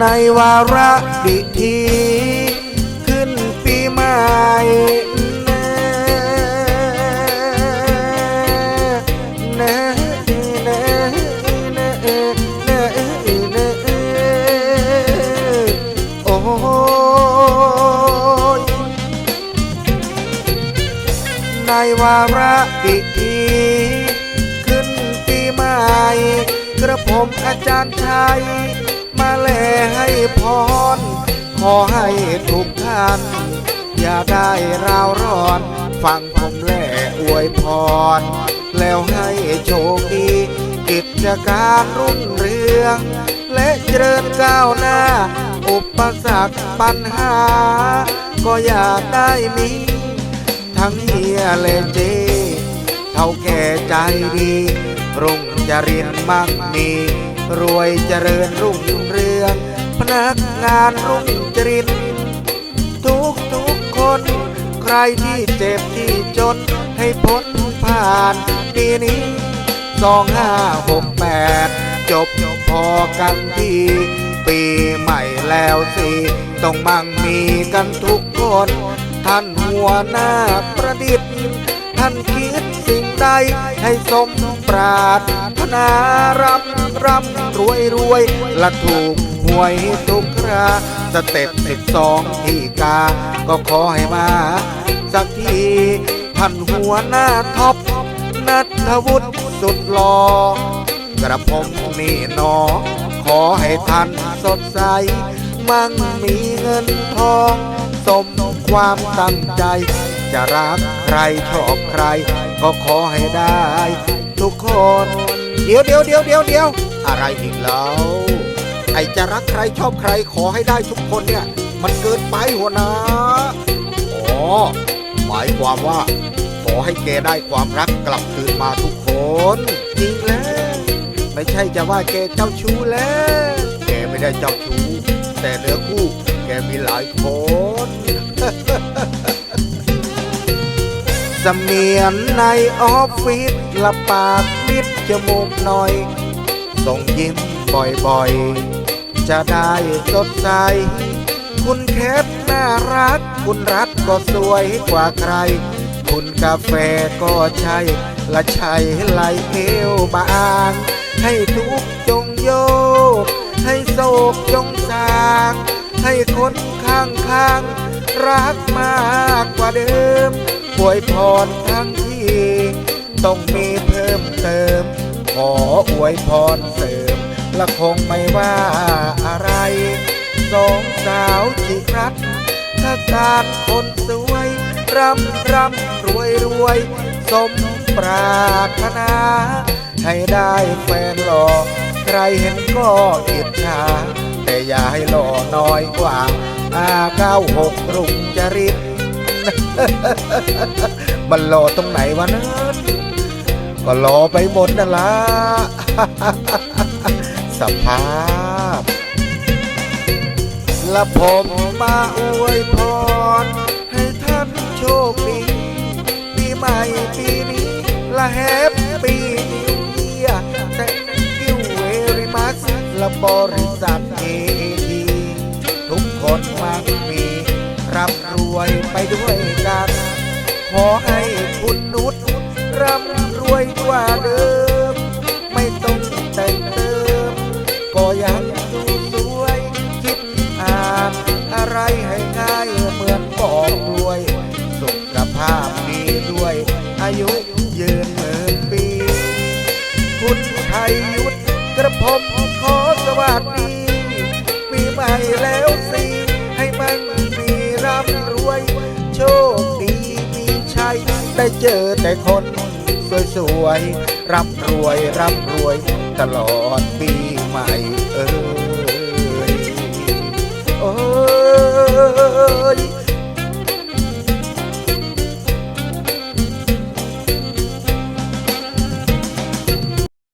ในวาระดิทีขึ้นปีใหม่นะนะนะนะนะนะโอ้ยในวาระดิทีขึ้นปีใหม่กระผมอาจารย์ชัย แลให้พร ขอให้ทุกท่าน อย่าได้ราวร้อน ฟังผมแลอวยพร แล้วให้โชคดี กิจการรุ่งเรือง และเจริญก้าวหน้า อุปสรรคปัญหา ก็อย่าได้มี ทั้งเฮียเลเจ เท่าแก่ใจดี รุ่งจรินมั่งมี รวยเจริญรุ่งเรือง พนักงานรุ่งจริน ทุกทุกคน ใครที่เจ็บที่จน ให้พ้นผ่านปีนี้สองห้าหกแปดจบพอกันทีปีใหม่แล้วสิต้องมั่งมีกันทุกคน ท่านหัวหน้าประดิษฐ์านคิดสิ่งใดให้สมปรารถนารำรำรวยรวยละถูกหวยทุกคราสเต็ปสิบสองที่กา ก็ขอให้มา สักทีท่านหัวหน้าท็อปนัทวุฒิสุดหลอกระผมนี่นอ ขอให้ท่านสดใส มั่งมีเงินทอง สมความตั้งใจ จะรักใครชอบใคร ก็ขอให้ได้ ทุกคน เดี๋ยวเดี๋ยวเดี๋ยวเดี๋ยวเดี๋ยวอะไรอีกแล้วไอจะรักใครชอบใครขอให้ได้ทุกคนเนี่ย มันเกินไปหัวนะอ๋อหมายความว่า ขอให้แกได้ความรักกลับคืนมาทุกคน จริงแล้ว ไม่ใช่จะว่าแกเจ้าชู้แล้ว แกไม่ได้เจ้าชู้แต่เนื้อคู่แกมีหลายคน สมียนในออฟฟิศละปากมิดจมูกหน่อย ส่งยิ้มบ่อยๆ จะได้สดใส คุณแคทน่ารัก คุณรัฐก็สวยกว่าใคร คุณกาแฟก็ใช่ละชัยไหลเอวบาง ให้ทุกจงโยก ให้โศกจงสางให้คนข้างข้างๆรักมากกว่าเดิม ป่วยพรทั้งที่ ต้องมีเพิ่มเติม ขออวยพรเสริม และคงไม่ว่าอะไร สองสาวจิรัตถ้าการคนสวยร่ำรำรวยรวย สมปรารถนา ให้ได้แฟนหล่อใครเห็นก็อิจฉาแต่อย่าให้หล่อน้อยกว่าอาเก้าหกรุ่งจริต มันหล่อตรงไหนวะเนะก็หล่อไปหมดนั่นละสภาพ และผมมาอวยพร ให้ท่านโชคดีปีใหม่ปีนี้ละแฮปปี้นิวเยียร์ thank you very much และบริษัทเอที อให้คุณนุชร่ำรวยกว่าเดิม ไม่ต้องแต่งเติม ก็ยังดูสวย คิดอ่านอะไรให้ง่ายเหมือนบอกรวย สุขภาพดีด้วย อายุยืนหมื่นปี คุณชัยยุทธกระผมขอสวัสดีปีใหม่แล้ว เจอแต่คน สวยๆร่ำรวยรับรวยตลอดปีใหม่เอ้ยโอ้ย